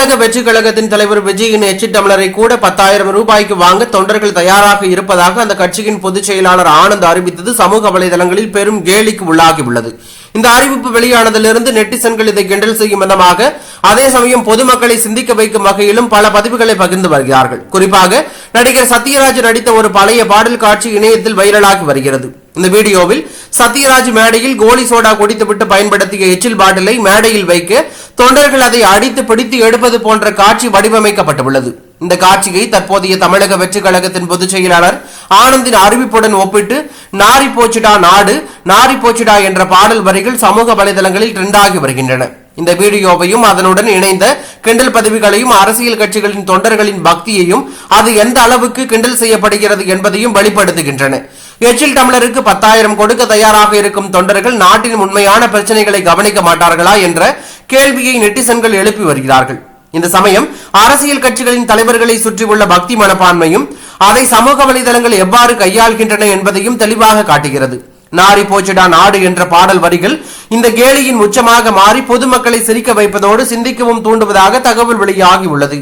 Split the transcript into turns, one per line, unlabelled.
தமிழக வெற்றி கழகத்தின் தலைவர் விஜயின் எச்சி டம்ளரை கூட பத்தாயிரம் ரூபாய்க்கு வாங்க தொண்டர்கள் தயாராக இருப்பதாக அந்த கட்சியின் பொதுச் செயலாளர் ஆனந்த் அறிவித்தது. சமூக வலைதளங்களில் பெரும் கேலிக்கு உள்ளாகியுள்ளது இந்த அறிவிப்பு வெளியானதிலிருந்து நெட்டிசன்கள் இதை கிண்டல் செய்யும் விதமாக அதே சமயம் பொதுமக்களை சிந்திக்க வைக்கும் வகையிலும் பல பதிவுகளை பகிர்ந்து வருகிறார்கள். குறிப்பாக நடிகர் சத்யராஜ் நடித்த ஒரு பழைய பாடல் காட்சி இணையத்தில் வைரலாகி வருகிறது. இந்த வீடியோவில் சத்யராஜ் மேடையில் கோலி சோடா குடித்துவிட்டு பயன்படுத்திய எச்சில் பாட்டிலை மேடையில் வைக்க தொண்டர்கள் அதை அடித்து பிடித்து எடுப்பது போன்ற காட்சி வடிவமைக்கப்பட்டுள்ளது. இந்த காட்சியை தற்போதைய தமிழக வெற்றி கழகத்தின் பொதுச் செயலாளர் ஆனந்தின் அறிவிப்புடன் ஒப்பிட்டு நாரி போச்சுடா நாடு நாரி போச்சுடா என்ற பாடல் வரிகள் சமூக வலைதளங்களில் ட்ரெண்டாகி வருகின்றன. இந்த வீடியோவையும் அதனுடன் இணைந்த கிண்டல் பதவிகளையும் அரசியல் கட்சிகளின் தொண்டர்களின் பக்தியையும் அது எந்த அளவுக்கு கிண்டல் செய்யப்படுகிறது என்பதையும் வெளிப்படுத்துகின்றன. எச்சில் டம்ளருக்கு பத்தாயிரம் கொடுக்க தயாராக இருக்கும் தொண்டர்கள் நாட்டின் உண்மையான பிரச்சனைகளை கவனிக்க மாட்டார்களா என்ற கேள்வியை நெட்டிசன்கள் எழுப்பி வருகிறார்கள். இந்த சமயம் அரசியல் கட்சிகளின் தலைவர்களை சுற்றியுள்ள பக்தி மனப்பான்மையும் அதை சமூக வலைதளங்கள் எவ்வாறு கையாள்கின்றன என்பதையும் தெளிவாக காட்டுகிறது. நாரி போச்சுடா நாடு என்ற பாடல் வரிகள் இந்த கேலியின் உச்சமாக மாறி பொதுமக்களை சிரிக்க வைப்பதோடு சிந்திக்கவும் தூண்டுவதாக தகவல் வெளியாகி உள்ளது.